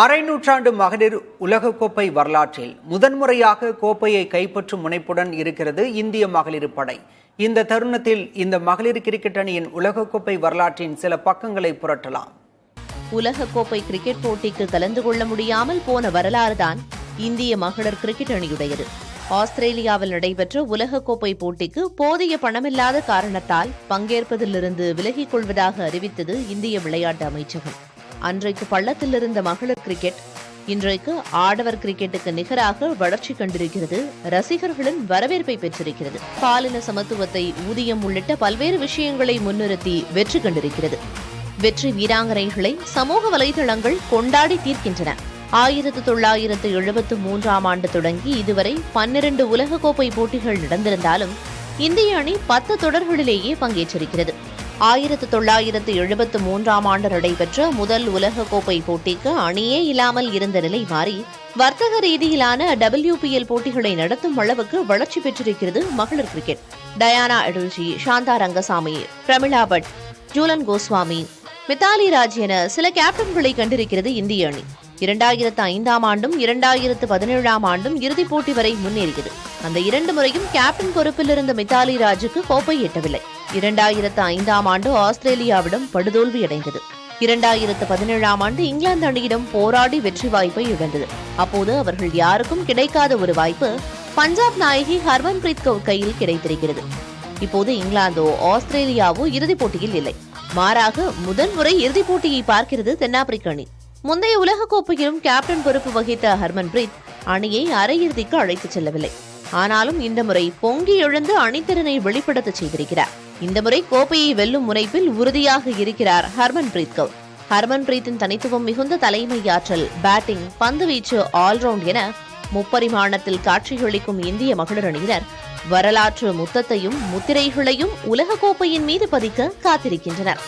அரை நூற்றாண்டு மகளிர் உலகக்கோப்பை வரலாற்றில் முதன்முறையாக கோப்பையை கைப்பற்றும் முனைப்புடன் இருக்கிறது இந்திய மகளிர் படை. இந்த தருணத்தில் இந்த மகளிர் கிரிக்கெட் அணியின் உலகக்கோப்பை வரலாற்றின் சில பக்கங்களை புரட்டலாம். உலகக்கோப்பை கிரிக்கெட் போட்டிக்கு கலந்து கொள்ள முடியாமல் போன வரலாறுதான் இந்திய மகளிர் கிரிக்கெட் அணியுடையது. ஆஸ்திரேலியாவில் நடைபெற்ற உலகக்கோப்பை போட்டிக்கு போதிய பணமில்லாத காரணத்தால் பங்கேற்பதிலிருந்து விலகிக் கொள்வதாக அறிவித்தது இந்திய விளையாட்டு அமைச்சகம். அன்றைக்கு பள்ளத்தில் இருந்த மகளிர் கிரிக்கெட். இன்றைக்கு ஆடவர் கிரிக்கெட்டுக்கு நிகராக வளர்ச்சி கண்டிருக்கிறது. ரசிகர்களின் வரவேற்பை பெற்றிருக்கிறது. பாலின சமத்துவத்தை ஊதியம் உள்ளிட்ட பல்வேறு விஷயங்களை முன்னிறுத்தி வெற்றி கண்டிருக்கிறது. வெற்றி வீராங்கனைகளை சமூக வலைதளங்கள் கொண்டாடி தீர்க்கின்றன. ஆயிரத்து தொள்ளாயிரத்து எழுபத்து மூன்றாம் ஆண்டு தொடங்கி இதுவரை பன்னிரண்டு உலகக்கோப்பை போட்டிகள் நடந்திருந்தாலும் இந்திய அணி பத்து தொடர்களிலேயே பங்கேற்றிருக்கிறது. ஆயிரத்து தொள்ளாயிரத்து எழுபத்து மூன்றாம் ஆண்டு நடைபெற்ற முதல் உலகக்கோப்பை போட்டிக்கு அணியே இல்லாமல் இருந்த நிலை மாறி வர்த்தக ரீதியிலான டபிள்யூபிஎல் போட்டிகளை நடத்தும் அளவுக்கு வளர்ச்சி பெற்றிருக்கிறது மகளிர் cricket. Diana Edulji Shantha Rangaswamy Pramila but Jhulan Goswami Mithali Raj என சில கேப்டன்களை கண்டிருக்கிறது இந்திய அணி. இரண்டாயிரத்து ஐந்தாம் ஆண்டும் இரண்டாயிரத்து பதினேழாம் ஆண்டும் இறுதிப் போட்டி வரை முன்னேறியது. அந்த இரண்டு முறையும் கேப்டன் பொறுப்பில் இருந்த மித்தாலி ராஜுக்கு கோப்பை எட்டவில்லை. இரண்டாயிரத்து ஐந்தாம் ஆண்டு ஆஸ்திரேலியாவிடம் படுதோல்வி அடைந்தது. இரண்டாயிரத்து பதினேழாம் ஆண்டு இங்கிலாந்து அணியிடம் போராடி வெற்றி வாய்ப்பை இழந்தது. அப்போது அவர்கள் யாருக்கும் கிடைக்காத ஒரு வாய்ப்பு பஞ்சாப் நாயகி ஹர்மன்பிரீத் கவுர் கையில் கிடைத்திருக்கிறது. இப்போது இங்கிலாந்தோ ஆஸ்திரேலியாவோ இறுதிப் போட்டியில் இல்லை. மாறாக முதன்முறை இறுதிப் போட்டியை பார்க்கிறது தென்னாப்பிரிக்க அணி. முந்தைய உலகக்கோப்பையிலும் கேப்டன் பொறுப்பு வகித்த ஹர்மன்பிரீத் அணியை அரையிறுதிக்கு அழைத்துச் செல்லவில்லை. ஆனாலும் இந்த முறை பொங்கி எழுந்து அணித்திறனை வெளிப்படுத்த செய்திருக்கிறார். இந்த முறை கோப்பையை வெல்லும் முனைப்பில் உறுதியாக இருக்கிறார் ஹர்மன்பிரீத் கவுர் ஹர்மன்பிரீத்தின் தனித்துவம் மிகுந்த தலைமை ஆற்றல் பேட்டிங் பந்துவீச்சு ஆல்ரவுண்ட் என முப்பரிமாணத்தில் காட்சியளிக்கும் இந்திய மகளிர் அணியினர் வரலாற்று முத்தத்தையும் முத்திரைகளையும் உலகக்கோப்பையின் மீது பதிக்க காத்திருக்கின்றனர்.